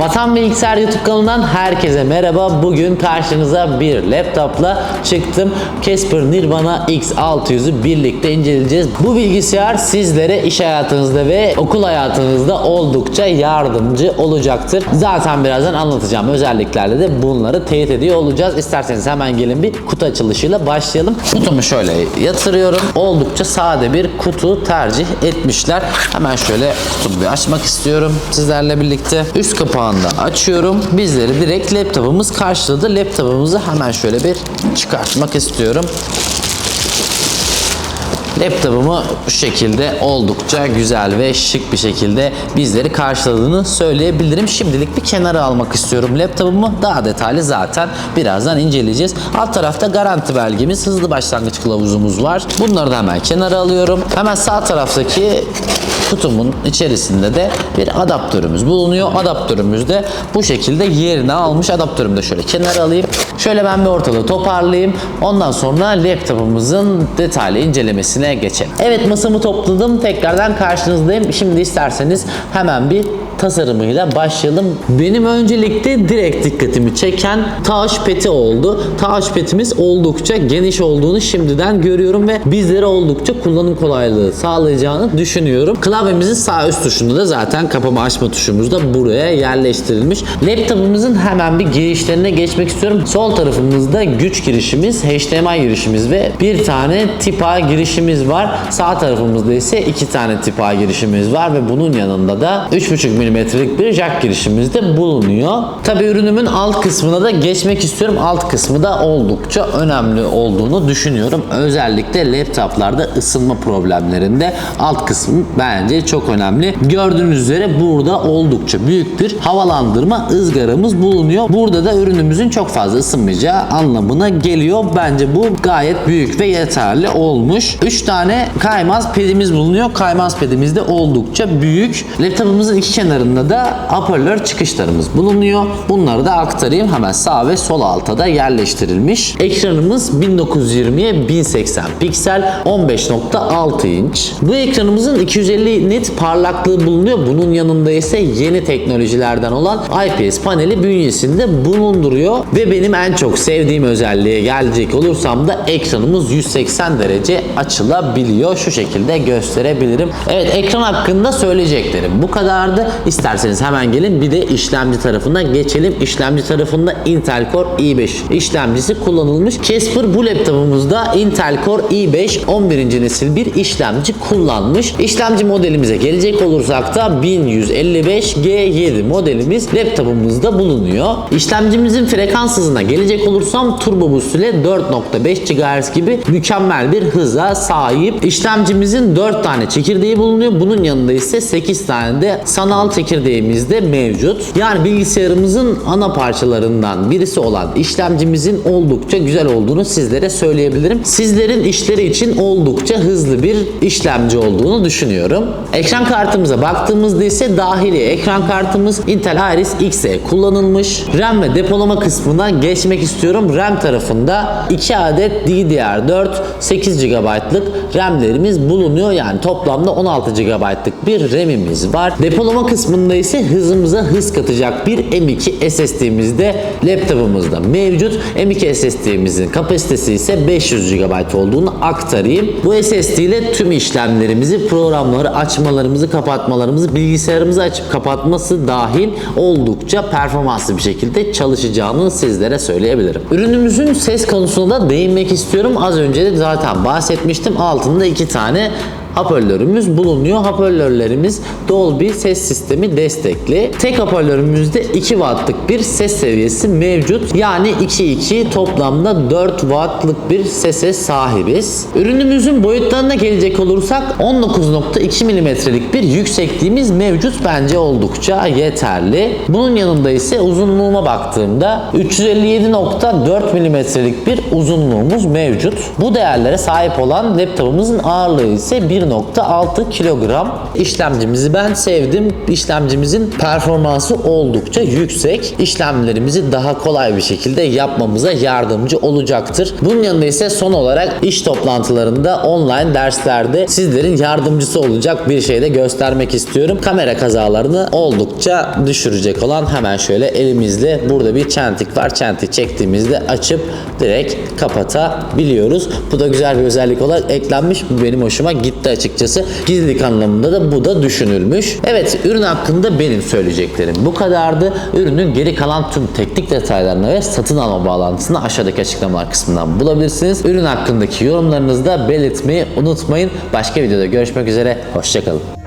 Vatan Bilgisayar YouTube kanalından herkese merhaba. Bugün karşınıza bir laptopla çıktım. Casper Nirvana X600'ü birlikte inceleyeceğiz. Bu bilgisayar sizlere iş hayatınızda ve okul hayatınızda oldukça yardımcı olacaktır. Zaten birazdan anlatacağım özelliklerle de bunları teyit ediyor olacağız. İsterseniz hemen gelin bir kutu açılışıyla başlayalım. Kutumu şöyle yatırıyorum. Oldukça sade bir kutu tercih etmişler. Hemen şöyle kutumu bir açmak istiyorum sizlerle birlikte. Üst kapağını da açıyorum. Bizleri direkt laptopumuz karşıladı. Laptopumuzu hemen şöyle bir çıkartmak istiyorum. Laptopumu bu şekilde oldukça güzel ve şık bir şekilde bizleri karşıladığını söyleyebilirim. Şimdilik bir kenara almak istiyorum laptopumu. Daha detaylı zaten birazdan inceleyeceğiz. Alt tarafta garanti belgemiz, hızlı başlangıç kılavuzumuz var. Bunları da hemen kenara alıyorum. Hemen sağ taraftaki kutumun içerisinde de bir adaptörümüz bulunuyor. Adaptörümüz de bu şekilde yerini almış. Adaptörümü de şöyle kenara alayım. Şöyle ben bir ortalığı toparlayayım. Ondan sonra laptopumuzun detaylı incelemesine geçelim. Evet masamı topladım. Tekrardan karşınızdayım. Şimdi isterseniz hemen bir tasarımıyla başlayalım. Benim öncelikle direkt dikkatimi çeken touchpad'i oldu. Touchpad'imiz oldukça geniş olduğunu şimdiden görüyorum ve bizlere oldukça kullanım kolaylığı sağlayacağını düşünüyorum. Klavyemizin sağ üst tuşunda da zaten kapama açma tuşumuz da buraya yerleştirilmiş. Laptopumuzun hemen bir girişlerine geçmek istiyorum. Sol tarafımızda güç girişimiz, HDMI girişimiz ve bir tane tip A girişimiz var. Sağ tarafımızda ise iki tane tip A girişimiz var ve bunun yanında da 3.5 mm'lik bir jack girişimiz de bulunuyor. Tabi ürünümün alt kısmına da geçmek istiyorum. Alt kısmı da oldukça önemli olduğunu düşünüyorum. Özellikle laptoplarda ısınma problemlerinde alt kısmı bence çok önemli. Gördüğünüz üzere burada oldukça büyük bir havalandırma ızgaramız bulunuyor. Burada da ürünümüzün çok fazla ısınmayacağı anlamına geliyor. Bence bu gayet büyük ve yeterli olmuş. 3 tane kaymaz pedimiz bulunuyor. Kaymaz pedimiz de oldukça büyük. Laptopumuzun iki kenarında da hoparlör çıkışlarımız bulunuyor. Bunları da aktarayım. Hemen sağ ve sol alta da yerleştirilmiş. Ekranımız 1920'ye 1080 piksel 15.6 inç. Bu ekranımızın 250 nit parlaklığı bulunuyor. Bunun yanında ise yeni teknolojilerden olan IPS paneli bünyesinde bulunduruyor ve benim en çok sevdiğim özelliğe gelecek olursam da ekranımız 180 derece açılabiliyor. Şu şekilde gösterebilirim. Evet ekran hakkında söyleyeceklerim bu kadardı. İsterseniz hemen gelin bir de işlemci tarafına geçelim. İşlemci tarafında Intel Core i5 işlemcisi kullanılmış. Casper bu laptopumuzda Intel Core i5 11. nesil bir işlemci kullanmış. İşlemci modelimize gelecek olursak da 1155G7 modelimiz laptopumuzda bulunuyor. İşlemcimizin frekans hızına gelecek olursam Turbo Boost ile 4.5 GHz gibi mükemmel bir hıza sahip. İşlemcimizin 4 tane çekirdeği bulunuyor. Bunun yanında ise 8 tane de sanal çekirdeğimiz de mevcut. Yani bilgisayarımızın ana parçalarından birisi olan işlemcimizin oldukça güzel olduğunu sizlere söyleyebilirim. Sizlerin işleri için oldukça hızlı bir işlemci olduğunu düşünüyorum. Ekran kartımıza baktığımızda ise dahili ekran kartımız Intel Iris Xe kullanılmış. RAM ve depolama kısmına geçmek istiyorum. RAM tarafında 2 adet DDR4 8 GB'lık RAM'lerimiz bulunuyor. Yani toplamda 16 GB'lık bir RAM'imiz var. Depolama kısmında ise hızımıza hız katacak bir M2 SSD'miz de laptopumuzda mevcut. M2 SSD'mizin kapasitesi ise 500 GB olduğunu aktarayım. Bu SSD ile tüm işlemlerimizi, programları açmalarımızı, kapatmalarımızı, bilgisayarımızı açıp kapatması dahil oldukça performanslı bir şekilde çalışacağını sizlere söyleyebilirim. Ürünümüzün ses konusunda da değinmek istiyorum. Az önce de zaten bahsetmiştim. Altında iki tane hoparlörümüz bulunuyor. Hoparlörlerimiz Dolby ses sistemi destekli. Tek hoparlörümüzde 2 wattlık bir ses seviyesi mevcut. Yani 2.2 toplamda 4 wattlık bir sese sahibiz. Ürünümüzün boyutlarına gelecek olursak 19.2 milimetrelik bir yüksekliğimiz mevcut. Bence oldukça yeterli. Bunun yanında ise uzunluğuma baktığımda 357.4 milimetrelik bir uzunluğumuz mevcut. Bu değerlere sahip olan laptopumuzun ağırlığı ise 1.6 kilogram. İşlemcimizi ben sevdim. İşlemcimizin performansı oldukça yüksek. İşlemlerimizi daha kolay bir şekilde yapmamıza yardımcı olacaktır. Bunun yanında ise son olarak iş toplantılarında online derslerde sizlerin yardımcısı olacak bir şey de göstermek istiyorum. Kamera kazalarını oldukça düşürecek olan hemen şöyle elimizle burada bir çentik var. Çentik çektiğimizde açıp direkt kapatabiliyoruz. Bu da güzel bir özellik olarak eklenmiş. Bu benim hoşuma gitti açıkçası. Gizlilik anlamında da bu da düşünülmüş. Evet ürün hakkında benim söyleyeceklerim bu kadardı. Ürünün geri kalan tüm teknik detaylarını ve satın alma bağlantısını aşağıdaki açıklamalar kısmından bulabilirsiniz. Ürün hakkındaki yorumlarınızı da belirtmeyi unutmayın. Başka videoda görüşmek üzere. Hoşçakalın.